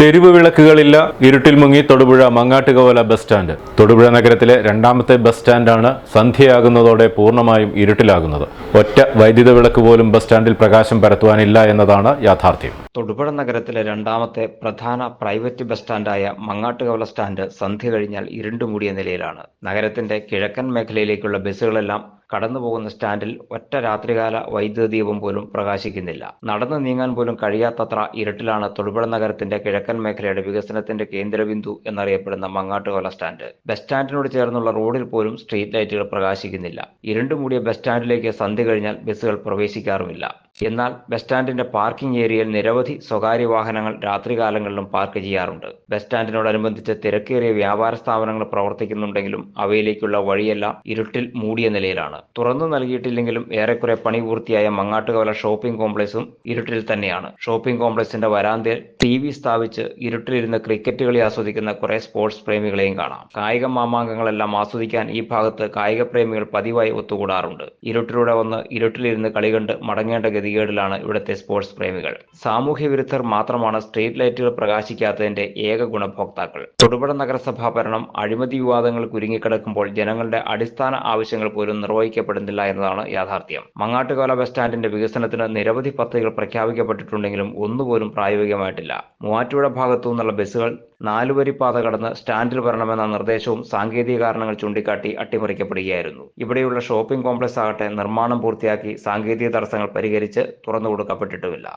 തെരുവ് വിളക്കുകളില്ല ഇരുട്ടിൽ മുങ്ങി തൊടുപുഴ മങ്ങാട്ടുകോല ബസ് സ്റ്റാൻഡ്. തൊടുപുഴ നഗരത്തിലെ രണ്ടാമത്തെ ബസ് സ്റ്റാൻഡാണ് സന്ധ്യയാകുന്നതോടെ പൂർണമായും ഇരുട്ടിലാകുന്നത്. ഒറ്റ വൈദ്യുത വിളക്ക് പോലും ബസ് സ്റ്റാൻഡിൽ പ്രകാശം പരത്തുവാനില്ല എന്നതാണ് യാഥാർത്ഥ്യം. തൊടുപുഴ നഗരത്തിലെ രണ്ടാമത്തെ പ്രധാന പ്രൈവറ്റ് ബസ് സ്റ്റാൻഡായ മങ്ങാട്ടുകവല സ്റ്റാൻഡ് സന്ധ്യ കഴിഞ്ഞാൽ ഇരുണ്ടുമൂടിയ നിലയിലാണ്. നഗരത്തിന്റെ കിഴക്കൻ മേഖലയിലേക്കുള്ള ബസ്സുകളെല്ലാം കടന്നുപോകുന്ന സ്റ്റാൻഡിൽ ഒറ്റ രാത്രികാല വൈദ്യുത ദീപം പോലും പ്രകാശിക്കുന്നില്ല. നടന്നു നീങ്ങാൻ പോലും കഴിയാത്തത്ര ഇരുട്ടിലാണ് തൊടുപുഴ നഗരത്തിന്റെ കിഴക്കൻ മേഖലയുടെ വികസനത്തിന്റെ കേന്ദ്രബിന്ദു എന്നറിയപ്പെടുന്ന മങ്ങാട്ടുകോല സ്റ്റാൻഡ്. ബസ് സ്റ്റാൻഡിനോട് ചേർന്നുള്ള റോഡിൽ പോലും സ്ട്രീറ്റ് ലൈറ്റുകൾ പ്രകാശിക്കുന്നില്ല. ഇരുണ്ടുമൂടിയ ബസ് സ്റ്റാൻഡിലേക്ക് സന്ധി കഴിഞ്ഞാൽ ബസ്സുകൾ പ്രവേശിക്കാറുമില്ല. എന്നാൽ ബസ് സ്റ്റാൻഡിന്റെ പാർക്കിംഗ് ഏരിയയിൽ നിരവധി സ്വകാര്യ വാഹനങ്ങൾ രാത്രികാലങ്ങളിലും പാർക്ക് ചെയ്യാറുണ്ട്. ബസ് സ്റ്റാൻഡിനോടനുബന്ധിച്ച് തിരക്കേറിയ വ്യാപാര സ്ഥാപനങ്ങൾ പ്രവർത്തിക്കുന്നുണ്ടെങ്കിലും അവയിലേക്കുള്ള വഴിയെല്ലാം ഇരുട്ടിൽ മൂടിയ നിലയിലാണ്. തുറന്നു നൽകിയിട്ടില്ലെങ്കിലും ഏറെക്കുറെ പണി പൂർത്തിയായ മങ്ങാട്ടുകവല ഷോപ്പിംഗ് കോംപ്ലക്സും ഇരുട്ടിൽ തന്നെയാണ്. ഷോപ്പിംഗ് കോംപ്ലക്സിന്റെ വരാന്തയിൽ ടി വി സ്ഥാപിച്ച് ഇരുട്ടിലിരുന്ന് ക്രിക്കറ്റ് കളി ആസ്വദിക്കുന്ന കുറെ സ്പോർട്സ് പ്രേമികളെയും കാണാം. കായിക മാമാങ്കങ്ങളെല്ലാം ആസ്വദിക്കാൻ ഈ ഭാഗത്ത് കായിക പ്രേമികൾ പതിവായി ഒത്തുകൂടാറുണ്ട്. ഇരുട്ടിലൂടെ വന്ന് ഇരുട്ടിലിരുന്ന് കളി കണ്ട് മടങ്ങേണ്ട ഗതികേടിലാണ് ഇവിടുത്തെ സ്പോർട്സ് പ്രേമികൾ. സാമൂഹ്യ വിരുദ്ധർ മാത്രമാണ് സ്ട്രീറ്റ് ലൈറ്റുകൾ പ്രകാശിക്കാത്തതിന്റെ ഏക ഗുണഭോക്താക്കൾ. തൊടുപുഴ നഗരസഭാ ഭരണം അഴിമതി വിവാദങ്ങൾ കുരുങ്ങിക്കിടക്കുമ്പോൾ ജനങ്ങളുടെ അടിസ്ഥാന ആവശ്യങ്ങൾ പോലും നിർവഹിക്കപ്പെടുന്നില്ല എന്നതാണ് യാഥാർത്ഥ്യം. മങ്ങാട്ടുകാല ബസ് സ്റ്റാൻഡിന്റെ വികസനത്തിന് നിരവധി പദ്ധതികൾ പ്രഖ്യാപിക്കപ്പെട്ടിട്ടുണ്ടെങ്കിലും ഒന്നുപോലും പ്രായോഗികമായിട്ടില്ല. മൂവാറ്റുപുഴ ഭാഗത്തു നിന്നുള്ള ബസ്സുകൾ നാലുവരി പാത കടന്ന് സ്റ്റാൻഡിൽ വരണമെന്ന നിർദ്ദേശവും സാങ്കേതിക കാരണങ്ങൾ ചൂണ്ടിക്കാട്ടി അട്ടിമറിക്കപ്പെടുകയായിരുന്നു. ഇവിടെയുള്ള ഷോപ്പിംഗ് കോംപ്ലക്സ് ആകട്ടെ നിർമ്മാണം പൂർത്തിയാക്കി സാങ്കേതിക തടസ്സങ്ങൾ പരിഹരിച്ച് തുറന്നു കൊടുക്കപ്പെട്ടിട്ടുമില്ല